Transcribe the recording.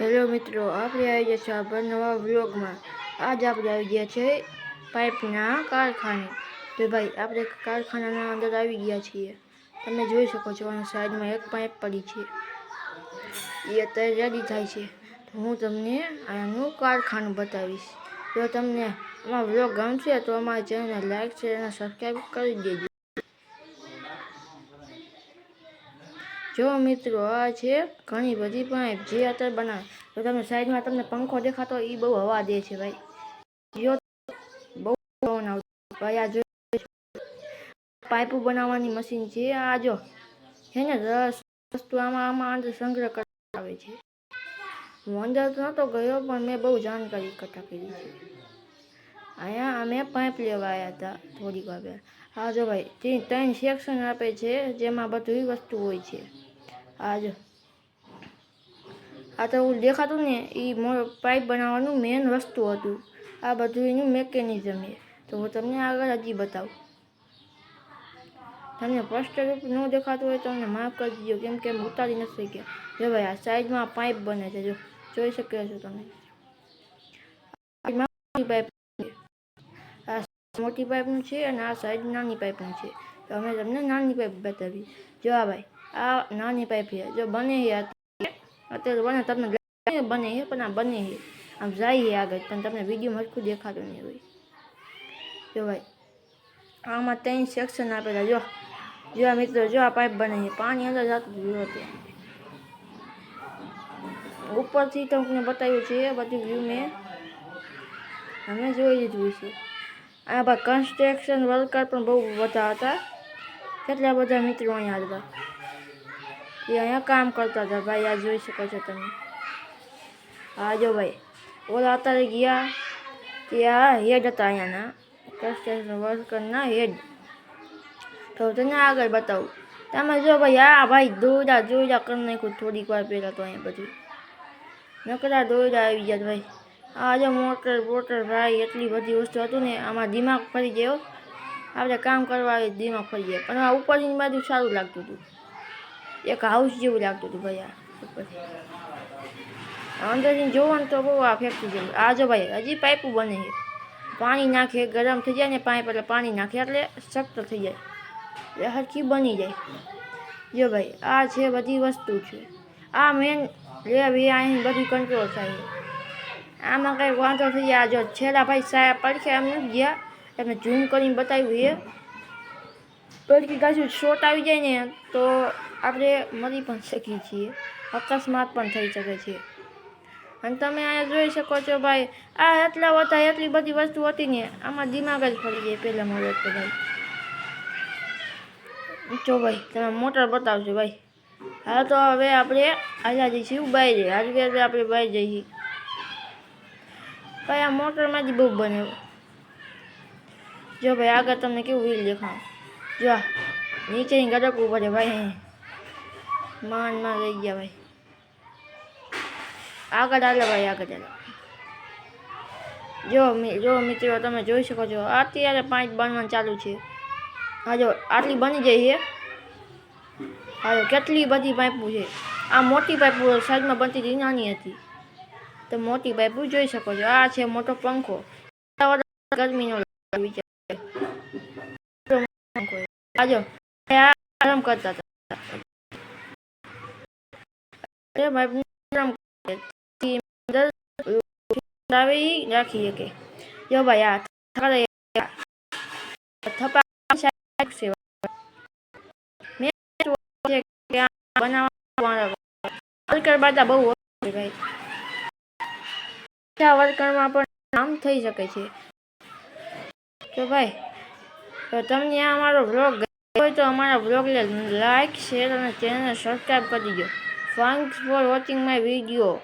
Hello મિત્રો, આપણે આવી ગયા છે આપણા નવા વ્લોગમાં. આજ આપણે આવી ગયા છે પાઇપના કારખાને. તો ભાઈ, આપણે કારખાનાના અંદર આવી ગયા છીએ. તમે જોઈ શકો છો અને સાઈડમાં એક પાઇપ પડી છે. એ અત્યારે રેડી થાય છે. તો હું તમને આનું કારખાનું બતાવીશ. જો તમને અમારો વ્લોગ ગમશે તો અમારી ચેનલને લાઈક શેર અને સબસ્ક્રાઈબ કરી દેજો. જો મિત્રો, આ છે ઘણી બધી પાઇપ જે અત્યારે બનાવે. તો તમે સાઈડમાં તમને પંખો દેખાતો એ બહુ હવા દે છે ભાઈ. જો બહુ પવન આવતો ભાઈ, આ જો પાઇપો બનાવવાની મશીન છે. આ જો છે ને, રસ વસ્તુ આમાં આમાં અંદર સંગ્રહ કરતા આવે છે. હું અંદર નહોતો ગયો, પણ મેં બહુ જાણકારી એકઠા કરી છે. અહીંયા અમે પાઇપ લેવા આવ્યા હતા થોડીક વાર હા જો ભાઈ ત્રણ સેક્શન આપે છે, જેમાં બધી વસ્તુ હોય છે. આ જો આ તો હું દેખાતું ને એ પાઇપ બનાવવાનું મેન વસ્તુ હતું. આ બધું એનું મેકેનિઝમ છે. તો હું તમને આગળ હજી બતાવું. તમને સ્પષ્ટ રૂપ ન દેખાતું હોય તો અમને માફ કરી દીધો કેમ કે ઉતારી નથી શક્યા. જો ભાઈ, આ સાઈડમાં પાઇપ બને છે, જો જોઈ શકો છો તમે. પાઇપ આ મોટી પાઇપનું છે અને આ સાઈડ નાની પાઇપનું છે. તો અમે તમને નાની પાઇપ બતાવી જો આ ભાઈ આ નાની પાઇપ છે. જો બની છે અત્યારે બને તમને બને છે પણ આ બને છે આમ જાય છે આગળ. પણ તમને વિડીયોમાં હરખું દેખાતું નહીં હોય. જો ભાઈ, આમાં ત્રણ સેક્શન આપેલા. જો જો આ મિત્રો, જો આ પાઇપ બને છે. પાણી અંદર જતું વ્યૂ હતું. ઉપરથી તમને બતાવ્યું છે બધું વ્યૂ મેં અમે જોઈ લીધું છે. આ ભાઈ કન્સ્ટ્રક્શન વર્કર પણ બહુ બધા હતા. કેટલા બધા મિત્રો અહીંયા હતા એ અહીંયા કામ કરતા હતા. ભાઈ, આ જોઈ શકો છો તમે. હા જો ભાઈ, ઓલા અત્યારે ગયા ત્યાં હેડ હતા અહીંયાના. કન્સ્ટ્રક્શન વર્કરના હેડ. તો તને આગળ બતાવું. તમે જો ભાઈ, આ ભાઈ દોડા દોડા કરી નાખ્યું થોડીક વાર પહેલાં તો અહીંયા બધું. નકરા દોડા આવી ગયા ભાઈ. આ જો મોટર બોટર ભાઈ, એટલી બધી વસ્તુ હતું ને, આમાં દિમાગ ફરી ગયો. આપણે કામ કરવા દિમાગ ફરી ગયા. પણ આ ઉપરની બાજુ સારું લાગતું હતું. એક હાઉસ જેવું લાગતું હતું ભાઈ આ. ઉપરથી અંદરથી જોવો ને તો બહુ આ ફેક્ટરી જેવું. આ જો ભાઈ, હજી પાઇપો બને છે પાણી નાખે, ગરમ થઈ જાય ને પાઇપ એટલે પાણી નાખે એટલે સખ્ત થઈ જાય. એટલે હરખી બની જાય? જો ભાઈ, આ છે બધી વસ્તુ છે. આ મેન લે ભાઈ અહીં બધું કંટ્રોલ થાય. છે આમાં કંઈ વાંધો થઈ જાય જો છેલ્લા ભાઈ સાહેબ પડખે એમ નથી ગયા. એમને ઝૂમ કરીને બતાવ્યું છે. પડખી કાજુ શોટ આવી જાય ને, તો આપણે મરી પણ શકીએ છીએ. અકસ્માત પણ થઈ શકે છે. અને તમે અહીંયા જોઈ શકો છો ભાઈ, આ એટલા બધા એટલી બધી વસ્તુ હતી ને, આમાં દિમાગ જ ફરી જાય પહેલાં મળે તો ભાઈ. જો ભાઈ, તમે મોટર બતાવજો ભાઈ. હા, તો હવે આપણે આજા જઈશું બહાર. આજે આપણે બહાર જઈએ. ભાઈ, આ મોટરમાંથી બહુ બને. જો ભાઈ, આગળ તમને કેવું વ્હીલ દેખાડું જો, નીચે ગડકવું પડે ભાઈ માનમાં રહી ગયા ભાઈ. આગળ હાલે ભાઈ, આગળ હાલે. જો જો મિત્રો, તમે જોઈ શકો છો, અત્યારે પાંચ બનવાનું ચાલુ છે. હા, જો, આટલી બની જાય છે. હા કેટલી બધી પાઇપો છે. આ મોટી પાઇપો સાઈડમાં બનતી હતી નાની હતી. તો મોટી પાઇપો જોઈ શકો છો, આ છે મોટો પંખો. ગરમીનો વિચાર આજો આરામ કરતા હતા એ પાઇપ આરામ આવી રાખી શકે જો ભાઈ આ થપા બનાવવા બહુ ભાઈ વર્કરમાં પણ કામ થઈ શકે છે તો ભાઈ તો તમને આ મારો બ્લોગ હોય તો અમારા બ્લોગને લાઇક શેર અને ચેનલને સબસ્ક્રાઈબ કરી દીજો thanks for watching my video